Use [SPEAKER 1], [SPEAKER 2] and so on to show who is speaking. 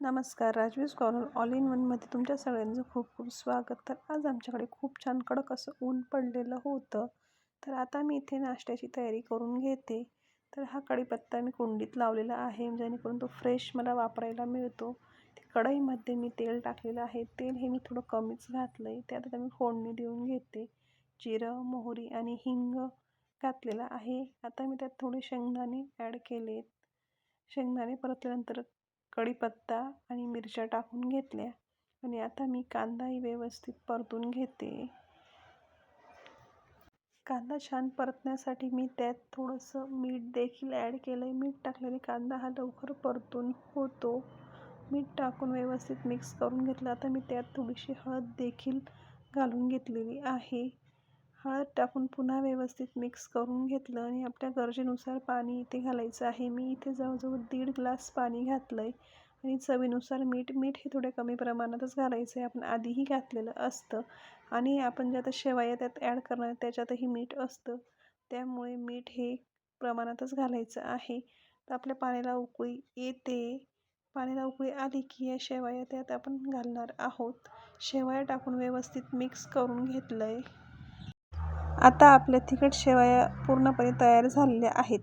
[SPEAKER 1] नमस्कार Rajveer corner all in वनमध्ये तुमच्या सगळ्यांचं खूप खूप स्वागत. तर आज आमच्याकडे खूप छान कडक असं ऊन पडलेलं होतं. तर आता मी इथे नाश्त्याची तयारी करून घेते. तर हा कढीपत्ता मी कुंडीत लावलेला आहे जेणेकरून तो फ्रेश मला वापरायला मिळतो. कढईमध्ये मी तेल टाकलेलं आहे. तेल हे मी थोडं कमीच घातलं आहे त्यात आता मी फोडणी देऊन घेते. जिरं मोहरी आणि हिंग घातलेलं आहे. आता मी त्यात थोडे शेंगदाणे ॲड केलेत. शेंगदाणे परतल्यानंतर कढीपत्ता आणि मिरच्या टाकून घेतल्या. आणि आता मी कांदाही व्यवस्थित परतून घेते. कांदा छान परतण्यासाठी मी त्यात थोडंसं मीठ देखील ॲड केलं आहे मीठ टाकल्याने कांदा हा लवकर परतून होतो. मीठ टाकून व्यवस्थित मिक्स करून घेतलं. आता मी त्यात थोडीशी हळद देखील घालून घेतलेली आहे. हळद टाकून पुन्हा व्यवस्थित मिक्स करून घेतलं आणि आपल्या गरजेनुसार पाणी इथे घालायचं आहे. मी इथे जवळजवळ दीड ग्लास पाणी घातलं आहे आणि चवीनुसार मीठ मीठ हे थोड्या कमी प्रमाणातच घालायचं आहे आपण आधीही घातलेलं असतं आणि आपण जे आता शेवया त्यात ॲड करणार त्याच्यातही मीठ असतं. त्यामुळे मीठ हे प्रमाणातच घालायचं आहे. तर आपल्या पाण्याला उकळी येते. पाण्याला उकळी आली की या शेवया त्यात आपण घालणार आहोत. शेवया टाकून व्यवस्थित मिक्स करून घेतलं आहे आता आपल्या तिखट शेवया पूर्णपणे तयार झालेल्या आहेत.